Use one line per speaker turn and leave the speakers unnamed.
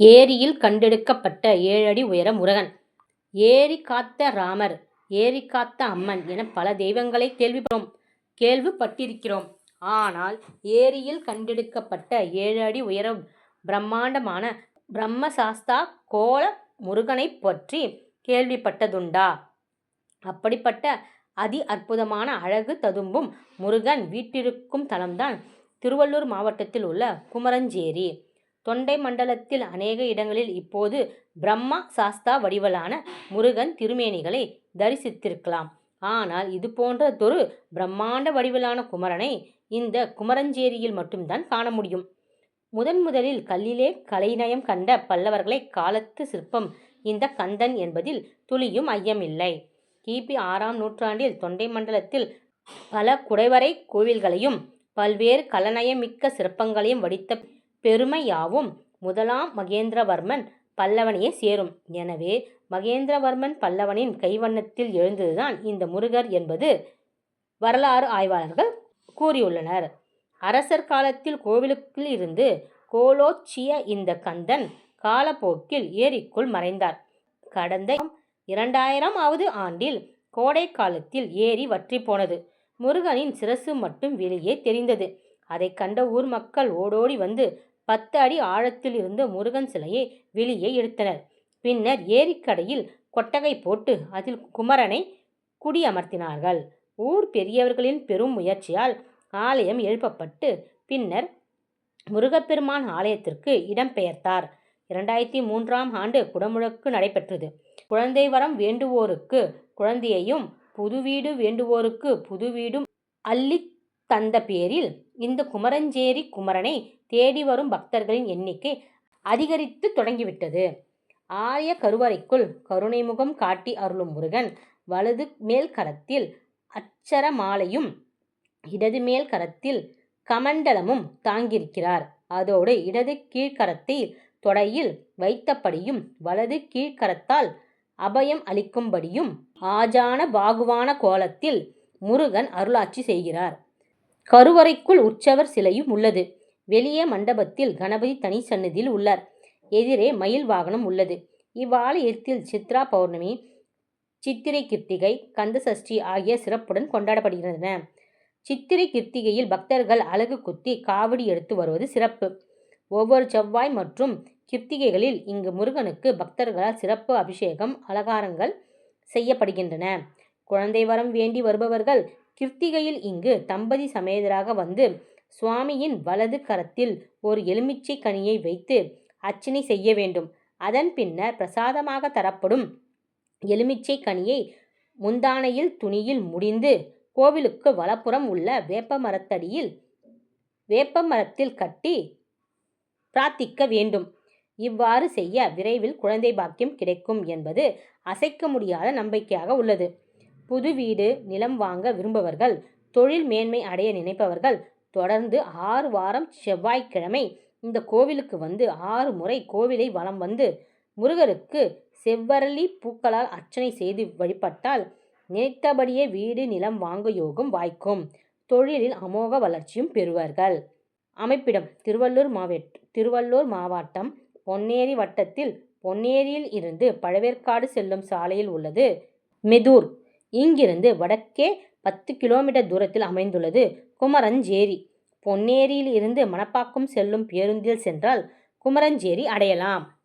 ஏரியில் கண்டெடுக்கப்பட்ட ஏழடி உயர முருகன் ஏரி காத்த ராமர் ஏரி காத்த அம்மன் என பல தெய்வங்களை கேள்விப்படும் கேள்விப்பட்டிருக்கிறோம். ஆனால் ஏரியில் கண்டெடுக்கப்பட்ட ஏழு அடி உயர பிரம்மாண்டமான பிரம்மசாஸ்தா கோல முருகனைப் பற்றி கேள்விப்பட்டதுண்டா? அப்படிப்பட்ட அதி அற்புதமான அழகு ததும்பும் முருகன் வீட்டிருக்கும் தலம்தான் திருவள்ளூர் மாவட்டத்தில் உள்ள குமரஞ்சேரி. தொண்டை மண்டலத்தில் அநேக இடங்களில் இப்போது பிரம்மா சாஸ்தா வடிவலான முருகன் திருமேனிகளை தரிசித்திருக்கலாம். ஆனால் இது போன்றதொரு பிரம்மாண்ட வடிவிலான குமரனை இந்த குமரஞ்சேரியில் மட்டும்தான் காண முடியும். முதன் முதலில் கல்லிலே கலைநயம் கண்ட பல்லவர்களை காலத்து சிற்பம் இந்த கந்தன் என்பதில் துளியும் ஐயமில்லை. கிபி ஆறாம் நூற்றாண்டில் தொண்டை மண்டலத்தில் பல குடைவரைக் கோவில்களையும் பல்வேறு கலநயமிக்க சிற்பங்களையும் வடித்த பெருமையாவும் முதலாம் மகேந்திரவர்மன் பல்லவனையே சேரும். எனவே மகேந்திரவர்மன் பல்லவனின் கைவண்ணத்தில் எழுந்ததுதான் இந்த முருகர் என்பது வரலாறு ஆய்வாளர்கள் கூறியுள்ளனர். அரசர் காலத்தில் கோவிலுக்குள் இருந்து கோலோச்சிய இந்த கந்தன் காலப்போக்கில் ஏரிக்குள் மறைந்தார். கடந்த இரண்டாயிரம் ஆவது ஆண்டில் கோடை காலத்தில் ஏரி வற்றி போனது. முருகனின் சிரசு மட்டும் வெளியே தெரிந்தது. அதைக் கண்ட ஊர் மக்கள் ஓடோடி வந்து பத்து அடி ஆழத்தில் இருந்த முருகன் சிலையை வெளியே எடுத்தனர். பின்னர் ஏரிக்கடையில் கொட்டகை போட்டு அதில் குமரனை குடியமர்த்தினார்கள். ஊர் பெரியவர்களின் பெரும் முயற்சியால் ஆலயம் எழுப்பப்பட்டு பின்னர் முருகப்பெருமான் ஆலயத்திற்கு இடம் பெயர்த்தார். மூன்றாம் ஆண்டு குடமுழக்கு நடைபெற்றது. குழந்தை வரம் வேண்டுவோருக்கு குழந்தையையும் புதுவீடு வேண்டுவோருக்கு புதுவீடும் அள்ளி தந்த பேரில் இந்த குமரஞ்சேரி குமரனை தேடி வரும் பக்தர்களின் எண்ணிக்கை அதிகரித்து தொடங்கிவிட்டது. ஆரிய கருவறைக்குள் கருணை முகம் காட்டி அருளும் முருகன் வலது மேல் கரத்தில் அட்சரமாலையும் இடது மேல் கரத்தில் கமண்டலமும் தாங்கியிருக்கிறார். அதோடு இடது கீழ்க்கரத்தை தொடையில் வைத்தபடியும் வலது கீழ்க்கரத்தால் அபயம் அளிக்கும்படியும் ஆஜான பாகுவான கோலத்தில் முருகன் அருளாட்சி செய்கிறார். கருவறைக்குள் உற்சவர் சிலையும் உள்ளது. வெளியே மண்டபத்தில் கணபதி தனி சன்னதியில் உள்ளார். எதிரே மயில் வாகனம் உள்ளது. இவ்வாலயத்தில் சித்ரா பவுர்ணமி சித்திரை கிருத்திகை கந்தசஷ்டி ஆகிய சிறப்புடன் கொண்டாடப்படுகின்றன. சித்திரை கிருத்திகையில் பக்தர்கள் அலகு குத்தி காவடி எடுத்து வருவது சிறப்பு. ஒவ்வொரு செவ்வாய் மற்றும் கிருத்திகைகளில் இங்கு முருகனுக்கு பக்தர்களால் சிறப்பு அபிஷேகம் அலங்காரங்கள் செய்யப்படுகின்றன. குழந்தை வரம் வேண்டி வருபவர்கள் கிருத்திகையில் இங்கு தம்பதி சமேதராக வந்து சுவாமியின் வலது கரத்தில் ஒரு எலுமிச்சை கனியை வைத்து அர்ச்சனை செய்ய வேண்டும். அதன் பின்னர் பிரசாதமாக தரப்படும் எலுமிச்சை கனியை முந்தானையில் துணியில் முடிந்து கோவிலுக்கு வலப்புறம் உள்ள வேப்பமரத்தடியில் வேப்பமரத்தில் கட்டி பிரார்த்திக்க வேண்டும். இவ்வாறு செய்ய விரைவில் குழந்தை பாக்கியம் கிடைக்கும் என்பது அசைக்க முடியாத நம்பிக்கையாக உள்ளது. புது வீடு நிலம் வாங்க விரும்பவர்கள் தொழில் மேன்மை அடைய நினைப்பவர்கள் தொடர்ந்து ஆறு வாரம் செவ்வாய்க்கிழமை இந்த கோவிலுக்கு வந்து ஆறு முறை கோவிலை வலம் வந்து முருகருக்கு செவ்வரளி பூக்களால் அர்ச்சனை செய்து வழிபட்டால் நினைத்தபடியே வீடு நிலம் வாங்க யோகம் வாய்க்கும். தொழிலில் அமோக வளர்ச்சியும் பெறுவார்கள் அமைப்பிடம் திருவள்ளூர் திருவள்ளூர் மாவட்டம் பொன்னேரி வட்டத்தில் பொன்னேரியில் இருந்து பழவேற்காடு செல்லும் சாலையில் உள்ளது மெதூர். இங்கிருந்து வடக்கே பத்து கிலோமீட்டர் தூரத்தில் அமைந்துள்ளது குமரஞ்சேரி. பொன்னேரியில் இருந்து மணப்பாக்கம் செல்லும் பேருந்தில் சென்றால் குமரஞ்சேரி அடையலாம்.